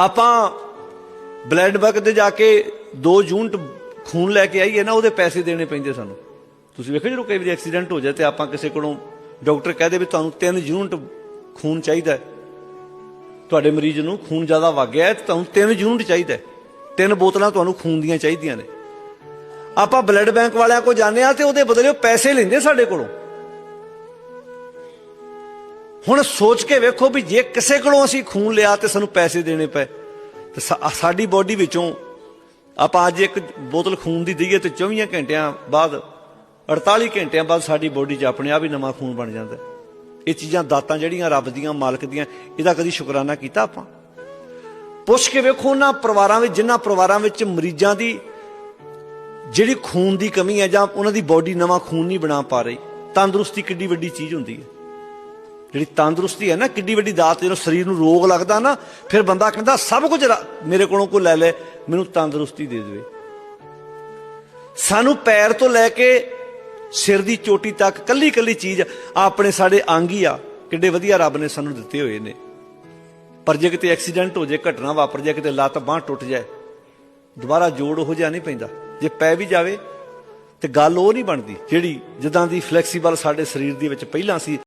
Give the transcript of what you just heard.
ਆਪਾਂ blood bank ਤੇ ਜਾ ਕੇ 2 ਯੂਨਿਟ ਖੂਨ ਲੈ ਕੇ ਆਈਏ ਨਾ, ਉਹਦੇ ਪੈਸੇ ਦੇਣੇ ਪੈਂਦੇ ਸਾਨੂੰ। ਤੁਸੀਂ ਵੇਖੋ ਜਦੋਂ ਕਈ ਵਾਰੀ ਐਕਸੀਡੈਂਟ ਹੋ ਜਾਏ ਤੇ ਆਪਾਂ ਕਿਸੇ ਕੋਲੋਂ ਡਾਕਟਰ ਕਹਦੇ ਵੀ ਤੁਹਾਨੂੰ 3 ਯੂਨਿਟ ਖੂਨ ਚਾਹੀਦਾ ਤੁਹਾਡੇ ਮਰੀਜ਼ ਨੂੰ ਖੂਨ ਜ਼ਿਆਦਾ ਵਗ ਗਿਆ ਹੈ ਤੇ ਤੁਹਾਨੂੰ 3 ਯੂਨਿਟ ਚਾਹੀਦਾ ਤਿੰਨ ਬੋਤਲਾਂ ਤੁਹਾਨੂੰ ਖੂਨ ਦੀਆਂ ਚਾਹੀਦੀਆਂ ਨੇ। ਆਪਾਂ ਬਲੱਡ ਬੈਂਕ ਵਾਲਿਆਂ ਕੋਲ ਜਾਂਦੇ ਆ ਤੇ ਉਹਦੇ ਬਦਲੇ ਪੈਸੇ ਲੈਂਦੇ ਸਾਡੇ ਕੋਲੋਂ। ਹੁਣ ਸੋਚ ਕੇ ਵੇਖੋ ਵੀ ਜੇ ਕਿਸੇ ਕੋਲੋਂ ਅਸੀਂ ਖੂਨ ਲਿਆ ਤੇ ਸਾਨੂੰ ਪੈਸੇ ਦੇਣੇ ਪਏ, ਤੇ ਸਾਡੀ ਬੋਡੀ ਵਿੱਚੋਂ ਆਪਾਂ ਅੱਜ ਇੱਕ ਬੋਤਲ ਖੂਨ ਦੀ ਦਈਏ ਤੇ 24 ਘੰਟਿਆਂ ਬਾਅਦ 48 ਘੰਟਿਆਂ ਬਾਅਦ ਸਾਡੀ ਬੋਡੀ 'ਚ ਆਪਣੇ ਆਪ ਹੀ ਨਵਾਂ ਖੂਨ ਬਣ ਜਾਂਦਾ। ਇਹ ਚੀਜ਼ਾਂ ਦਾਤਾਂ ਜਿਹੜੀਆਂ ਰੱਬ ਦੀਆਂ, ਮਾਲਕ ਦੀਆਂ, ਇਹਦਾ ਕਦੀ ਸ਼ੁਕਰਾਨਾ ਕੀਤਾ ਆਪਾਂ? ਪੁੱਛ ਕੇ ਵੇਖੋ ਉਹਨਾਂ ਪਰਿਵਾਰਾਂ ਵਿੱਚ, ਜਿਨ੍ਹਾਂ ਪਰਿਵਾਰਾਂ ਵਿੱਚ ਮਰੀਜ਼ਾਂ ਦੀ ਜਿਹੜੀ ਖੂਨ ਦੀ ਕਮੀ ਹੈ ਜਾਂ ਉਹਨਾਂ ਦੀ ਬੋਡੀ ਨਵਾਂ ਖੂਨ ਨਹੀਂ ਬਣਾ ਪਾ ਰਹੀ, ਤੰਦਰੁਸਤੀ ਕਿੱਡੀ ਵੱਡੀ ਚੀਜ਼ ਹੁੰਦੀ ਹੈ। ਜਿਹੜੀ ਤੰਦਰੁਸਤੀ ਹੈ ਨਾ, ਕਿੱਡੀ ਵੱਡੀ ਦਾਤ ਜਦੋਂ ਸਰੀਰ ਨੂੰ ਰੋਗ ਲੱਗਦਾ ਨਾ, ਫਿਰ ਬੰਦਾ ਕਹਿੰਦਾ, ਸਭ ਕੁਝ ਮੇਰੇ ਕੋਲੋਂ ਕੋਈ ਲੈ ਲੈ, ਮੈਨੂੰ ਤੰਦਰੁਸਤੀ ਦੇ ਦੇਵੇ। ਸਾਨੂੰ ਪੈਰ ਤੋਂ ਲੈ ਕੇ ਸਿਰ ਦੀ ਚੋਟੀ ਤੱਕ ਕੱਲੀ ਕੱਲੀ ਚੀਜ਼ ਆਪਣੇ ਸਾਡੇ ਅੰਗ ਹੀ ਆ, ਕਿੱਡੇ ਵਧੀਆ ਰੱਬ ਨੇ ਸਾਨੂੰ ਦਿੱਤੇ ਹੋਏ ਨੇ। ਪਰ ਜੇ ਕਿਤੇ ਐਕਸੀਡੈਂਟ ਹੋ ਜਾਏ ਘਟਨਾ ਵਾਪਰ ਜਾਏ ਕਿਤੇ ਲੱਤ ਬਾਹ ਟੁੱਟ ਜਾਏ, ਦੁਬਾਰਾ ਜੋੜ ਉਹ ਜਿਹਾ ਨਹੀਂ ਪੈਂਦਾ। ਜੇ ਪੈ ਵੀ ਜਾਵੇ, ਤੇ ਗੱਲ ਉਹ ਨਹੀਂ ਬਣਦੀ ਜਿਹੜੀ ਜਿੱਦਾਂ ਦੀ ਫਲੈਕਸੀਬਲ ਸਾਡੇ ਸਰੀਰ ਦੇ ਵਿੱਚ ਪਹਿਲਾਂ ਸੀ।